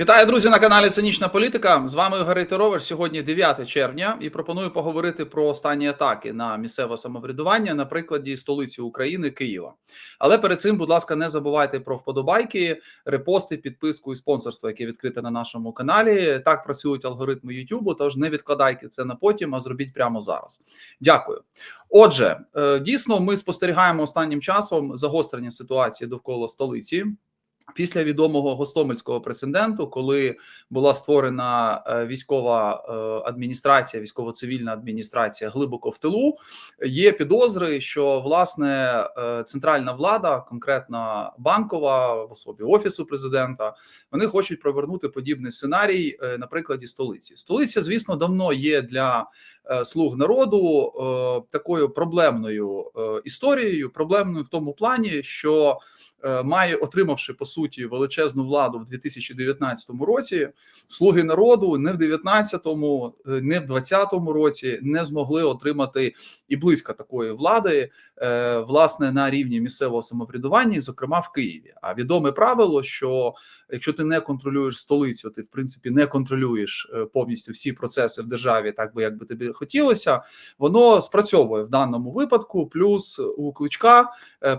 Вітаю, друзі, на каналі Цинічна Політика. З вами Ігор Рейтерович. Сьогодні 9 червня, і пропоную поговорити про останні атаки на місцеве самоврядування на прикладі столиці України Києва. Але перед цим, будь ласка, не забувайте про вподобайки, репости, підписку і спонсорство, яке відкрите на нашому каналі. Так працюють алгоритми YouTube, Тож не відкладайте це на потім, а зробіть прямо зараз. Дякую. Отже, е, дійсно, ми спостерігаємо останнім часом загострення ситуації довкола столиці. Після відомого гостомельського прецеденту, коли була створена е, військова е, адміністрація, військово-цивільна адміністрація глибоко в тилу, є підозри, що власне е, центральна влада, конкретно банкова в особі офісу президента, вони хочуть провернути подібний сценарій на прикладі столиці. Столиця, звісно, давно є для слуг народу такою проблемною історією, проблемною в тому плані, що Е, має отримавши по суті величезну владу в 2019 році. Слуги народу не в 19-му, е, не в 20-му році не змогли отримати і близько такої влади, е, власне, на рівні місцевого самоврядування, зокрема в Києві. А відоме правило, що якщо ти не контролюєш столицю, ти в принципі не контролюєш повністю всі процеси в державі, так би як би тобі хотілося, воно спрацьовує в даному випадку. Плюс у кличка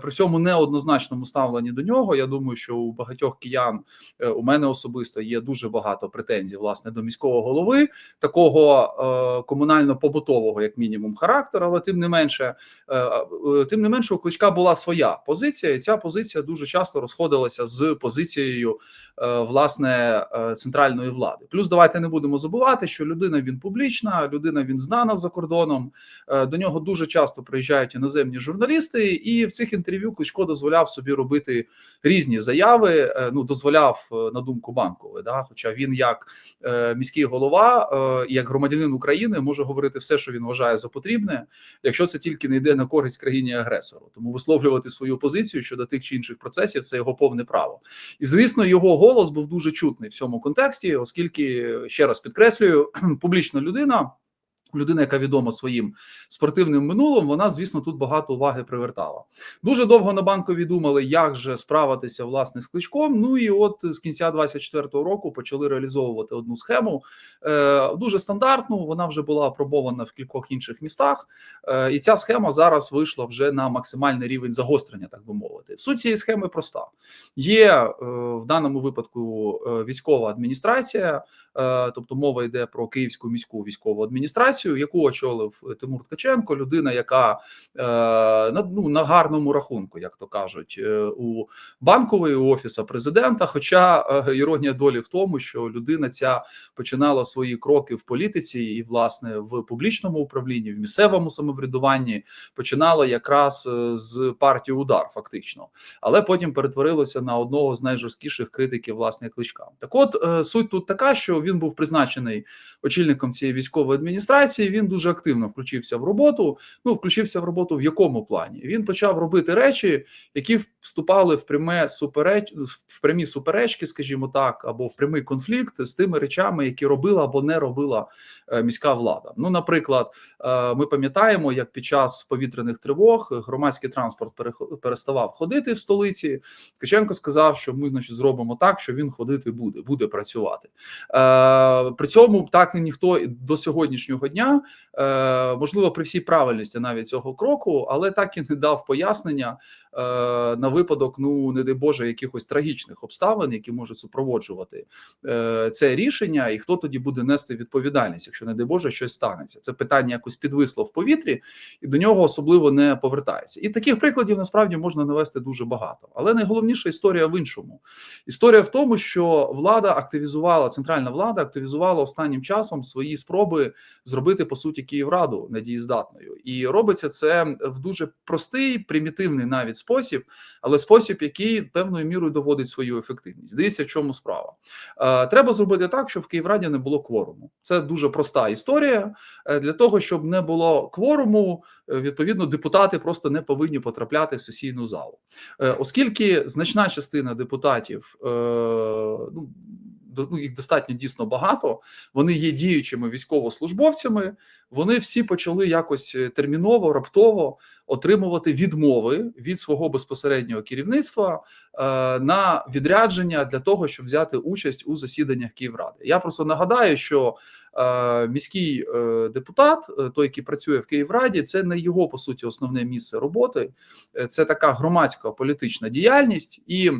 при цьому неоднозначному ставленні до нього. Я думаю, що у багатьох киян е, у мене особисто є дуже багато претензій власне до міського голови, такого е, комунально-побутового, як мінімум, характеру, але тим не менше, е, е, тим не менше, у кличка була своя позиція, і ця позиція дуже часто розходилася з позицією е, власне е, центральної влади. Плюс давайте не будемо забувати, що людина він публічна, людина він знана за кордоном. Е, до нього дуже часто приїжджають іноземні журналісти, і в цих інтерв'ю кличко дозволяв собі робити різні заяви. Е, ну дозволяв е, на думку банкової. Да, хоча він, як е, міський голова, е, як громадянин України, може говорити все, що він вважає за потрібне, якщо це тільки не йде на користь країні агресору. Тому висловлювати свою позицію щодо тих чи інших процесів це його повне право. І звісно, його голос був дуже чутний в цьому контексті, оскільки ще раз підкреслюю, публічна людина. Людина, яка відома своїм спортивним минулим, вона, звісно, тут багато уваги привертала. Дуже довго на банкові думали, як же справитися власне з кличком. Ну і от з кінця 24-го року почали реалізовувати одну схему е, дуже стандартну. Вона вже була апробована в кількох інших містах, е, і ця схема зараз вийшла вже на максимальний рівень загострення, так би мовити. Суть цієї схеми проста: є е, в даному випадку е, військова адміністрація, е, тобто мова йде про Київську міську військову адміністрацію організацію, яку очолив е, Тимур Ткаченко, людина, яка е, на ну на гарному рахунку, як то кажуть, е, у банкової у офіса президента. Хоча іронія долі в тому, що людина ця починала свої кроки в політиці і, власне, в публічному управлінні, в місцевому самоврядуванні починала якраз з партії удар, фактично, але потім перетворилося на одного з найжорсткіших критиків власне кличка. Так, от суть тут така, що він був призначений очільником цієї військової адміністрації адміністрації він дуже активно включився в роботу. Ну, включився в роботу в якому плані? Він почав робити речі, які вступали в пряме супереч в прямі суперечки, скажімо так, або в прямий конфлікт з тими речами, які робила або не робила е, міська влада. Ну, наприклад, е, ми пам'ятаємо, як під час повітряних тривог громадський транспорт переставав ходити в столиці. Ткаченко сказав, що ми, значить, зробимо так, що він ходити буде, буде працювати. Е, при цьому так ніхто до сьогоднішнього дня дня, е, можливо, при всій правильності навіть цього кроку, але так і не дав пояснення на випадок, ну не дай Боже, якихось трагічних обставин, які можуть супроводжувати е, це рішення, і хто тоді буде нести відповідальність, якщо не дай Боже щось станеться. Це питання якось підвисло в повітрі, і до нього особливо не повертається. І таких прикладів насправді можна навести дуже багато. Але найголовніша історія в іншому. Історія в тому, що влада активізувала центральна влада, активізувала останнім часом свої спроби зробити по суті Київраду недієздатною, і робиться це в дуже простий, примітивний навіть спосіб, але спосіб, який певною мірою доводить свою ефективність. Дивіться, в чому справа. Е, треба зробити так, щоб в Київраді не було кворуму. Це дуже проста історія. Е, для того щоб не було кворуму, е, відповідно, депутати просто не повинні потрапляти в сесійну залу, оскільки значна частина депутатів ну ну, їх достатньо дійсно багато. Вони є діючими військовослужбовцями. Вони всі почали якось е, терміново, раптово отримувати відмови від свого безпосереднього керівництва е, на відрядження для того, щоб взяти участь у засіданнях Київради. Я просто нагадаю, що е, міський е, депутат, е, той, який працює в Київраді, це не його по суті основне місце роботи. Е, Це така громадська політична діяльність і.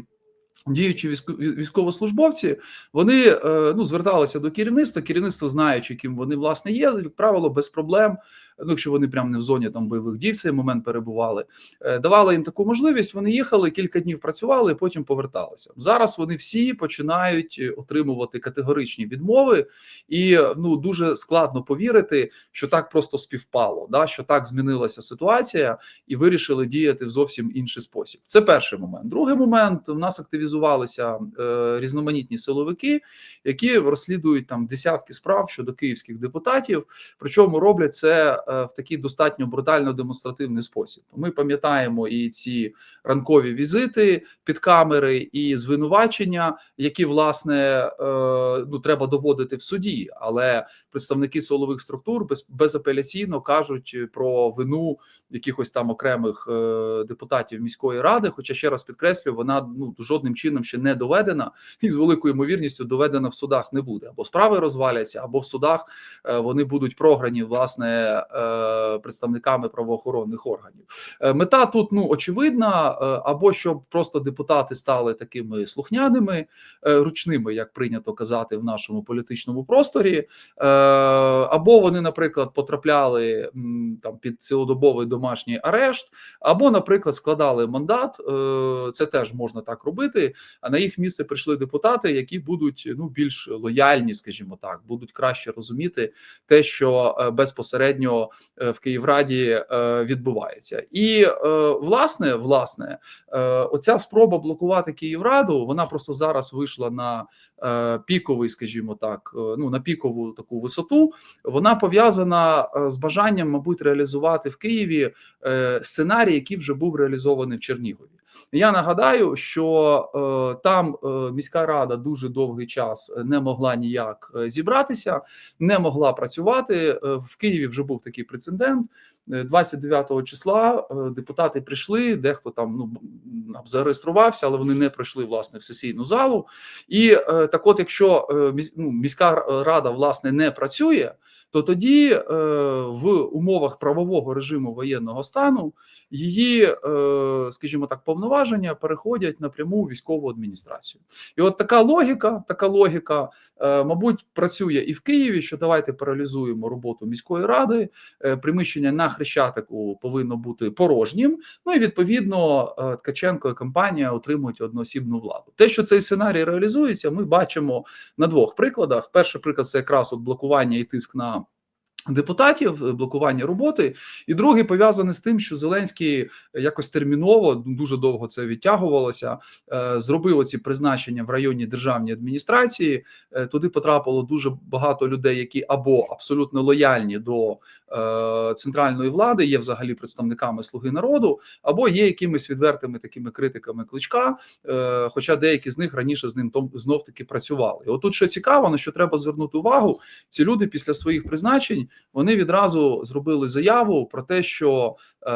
Діючі військо- військовослужбовці вони е, ну зверталися до керівництва. Керівництво, знаючи, ким вони власне є, як правило, без проблем. Ну, якщо вони прямо не в зоні там бойових дій в цей момент перебували, е, давали їм таку можливість. Вони їхали кілька днів, працювали, потім поверталися. Зараз вони всі починають е, отримувати категоричні відмови, і е, ну дуже складно повірити, що так просто співпало, да що так змінилася ситуація, і вирішили діяти в зовсім інший спосіб. Це перший момент. Другий момент у нас активізувалися е, різноманітні силовики, які розслідують там десятки справ щодо київських депутатів. Причому роблять це в такий достатньо брутально демонстративний спосіб. Ми пам'ятаємо і ці ранкові візити під камери, і звинувачення, які власне е, ну треба доводити в суді, але представники силових структур без, безапеляційно кажуть про вину якихось там окремих е, депутатів міської ради. Хоча ще раз підкреслюю, вона ну жодним чином ще не доведена, і з великою ймовірністю доведена в судах не буде. Або справи розваляться, або в судах е, вони будуть програні власне е, представниками правоохоронних органів. Е, Мета тут ну очевидна, е, або щоб просто депутати стали такими слухняними, е, ручними, як прийнято казати в нашому політичному просторі, або вони, наприклад, потрапляли там під цілодобовий домашній арешт, або, наприклад, складали мандат. Це теж можна так робити. А на їх місце прийшли депутати, які будуть ну більш лояльні, скажімо так, будуть краще розуміти те, що безпосередньо е, в Раді е, відбувається, і е, власне, власне, е, оця спроба блокувати Київраду, вона просто зараз вийшла на піковий, скажімо так, ну на пікову таку висоту. Вона пов'язана з бажанням, мабуть, реалізувати в Києві сценарій, який вже був реалізований в Чернігові. Я нагадаю, що е, там е, міська рада дуже довгий час не могла ніяк е, зібратися, не могла працювати. В Києві вже був такий прецедент. Е, 29 числа депутати прийшли, дехто там ну зареєструвався, але вони не прийшли власне в сесійну залу. І так, от, якщо ну, міська рада власне не працює, то тоді е, в умовах правового режиму воєнного стану її, е, скажімо так, повноваження переходять напряму у військову адміністрацію. І от така логіка, така логіка, е, мабуть, працює і в Києві. Що давайте паралізуємо роботу міської ради. Приміщення на хрещатику повинно бути порожнім. Ну і відповідно Ткаченко і компанія отримують одноосібну владу. Те, що цей сценарій реалізується, ми бачимо на двох прикладах. Перший приклад це якраз от блокування і тиск на. Депутатів е, блокування роботи, і другий пов'язаний з тим, що Зеленський якось терміново ну, дуже довго це відтягувалося. е, Зробив оці призначення в районній державній адміністрації. Е, Туди потрапило дуже багато людей, які або абсолютно лояльні до е, центральної влади, є взагалі представниками слуги народу, або є якимись відвертими такими критиками кличка. Е, Хоча деякі з них раніше з ним знов таки працювали. І отут що цікаво, на що треба звернути увагу, ці люди після своїх призначень вони відразу зробили заяву про те, що е,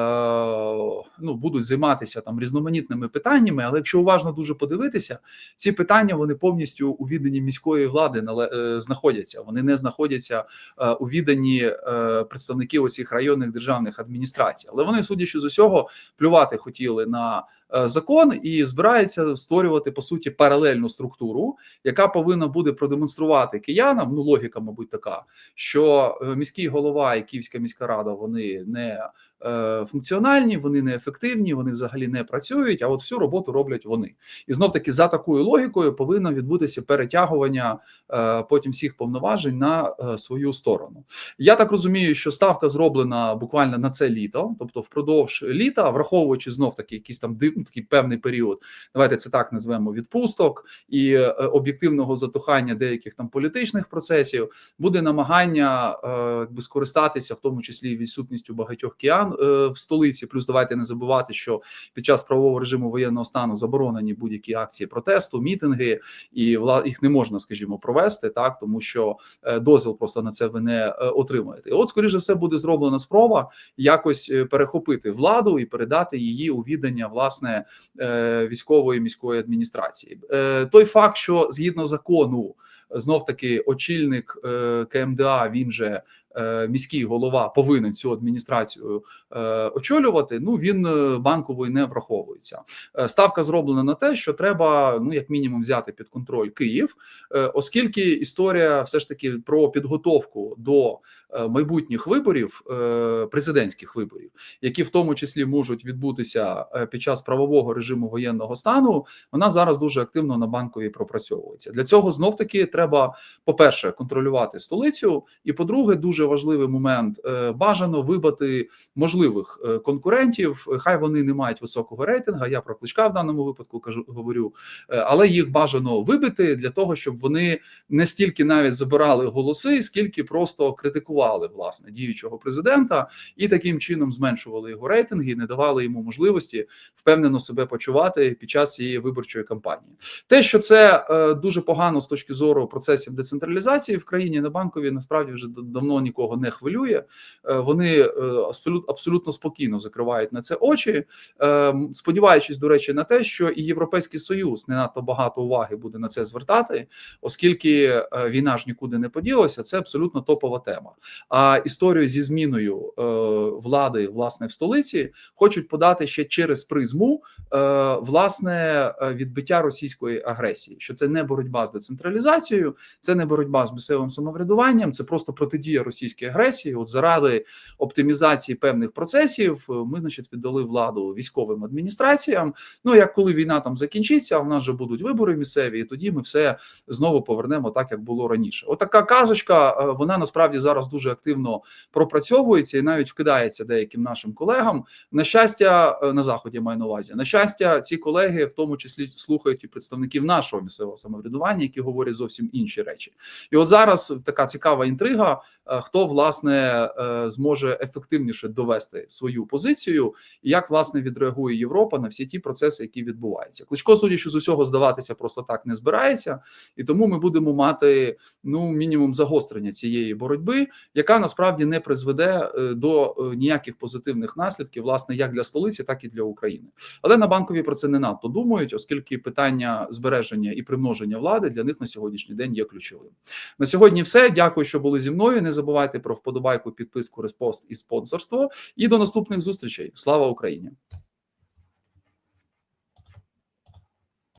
ну будуть займатися там різноманітними питаннями. Але якщо уважно дуже подивитися, ці питання вони повністю у відданні міської влади е, знаходяться. Вони не знаходяться е, у відданні е, представників оцих районних державних адміністрацій. Але вони, судячи з усього, плювати хотіли на закон і збираються створювати по суті паралельну структуру, яка повинна буде продемонструвати киянам. Ну логіка, мабуть, така, що е, міський голова і Київська міська рада вони не е, функціональні, вони не ефективні, вони взагалі не працюють. А от всю роботу роблять вони. І знов таки за такою логікою повинно відбутися перетягування е, потім всіх повноважень на е, свою сторону. Я так розумію, що ставка зроблена буквально на це літо, тобто впродовж літа, враховуючи знов таки якісь там такий певний період. Давайте це так назвемо відпусток і е, об'єктивного затухання деяких там політичних процесів. Буде намагання е, якби скористатися, в тому числі відсутністю багатьох киян е, в столиці. Плюс давайте не забувати, що під час правового режиму воєнного стану заборонені будь-які акції протесту, мітинги, і їх не можна, скажімо, провести так, тому що дозвіл просто на це ви не е, отримуєте. І От, скоріше все, буде зроблена спроба якось перехопити владу і передати її у віддання власне е, військової міської адміністрації. Е, Той факт, що згідно закону. Знов таки очільник е, КМДА, він же міський голова, повинен цю адміністрацію е, очолювати. Ну він е, банковою не враховується. Е, Ставка зроблена на те, що треба ну як мінімум взяти під контроль Київ, е, оскільки історія все ж таки про підготовку до е, майбутніх виборів, е, президентських виборів, які в тому числі можуть відбутися е, під час правового режиму воєнного стану, вона зараз дуже активно на банковій пропрацьовується. Для цього знов таки треба, по-перше, контролювати столицю, і по-друге, дуже важливий момент е, бажано вибити можливих е, конкурентів. Хай вони не мають високого рейтингу. Я про кличка в даному випадку кажу, говорю, е, але їх бажано вибити для того, щоб вони не стільки навіть забирали голоси, скільки просто критикували власне діючого президента і таким чином зменшували його рейтинги, і не давали йому можливості впевнено себе почувати під час цієї виборчої кампанії. Те, що це дуже погано з точки зору процесів децентралізації в країні на банкові, насправді вже давно нікого не хвилює. Е, вони е, абсолютно спокійно закривають на це очі, е, сподіваючись, до речі, на те, що і Європейський Союз не надто багато уваги буде на це звертати, оскільки війна ж нікуди не поділася. Це абсолютно топова тема. А історію зі зміною влади власне в столиці хочуть подати ще через призму власне відбиття російської агресії, що це не боротьба з децентралізацією, це не боротьба з місцевим самоврядуванням, це просто протидія російській агресії. От заради оптимізації певних процесів, е, ми, значить, віддали владу військовим адміністраціям. Ну як коли війна там закінчиться, у нас вже будуть вибори місцеві, і тоді ми все знову повернемо так, як було раніше. Отака казочка, е, вона насправді зараз дуже активно пропрацьовується і навіть вкидається деяким нашим колегам. На щастя, е, на заході маю на увазі. На щастя, ці колеги в тому числі слухають і представників нашого місцевого самоврядування, які говорять зовсім інші речі. І от зараз така цікава інтрига, е, хто власне е, зможе ефективніше довести свою позицію, і як власне відреагує Європа на всі ті процеси, які відбуваються. Кличко, судячи з усього, здаватися просто так не збирається, і тому ми будемо мати ну мінімум загострення цієї боротьби, яка насправді не призведе е, до е, ніяких позитивних наслідків, власне, як для столиці, так і для України. Але на банкові про це не надто думають, оскільки питання збереження і примноження влади для них на сьогоднішній день є ключовим. На сьогодні, все. Дякую, що були зі мною. Не забувайте про вподобайку, підписку, респост і спонсорство. І до наступних зустрічей. Слава Україні!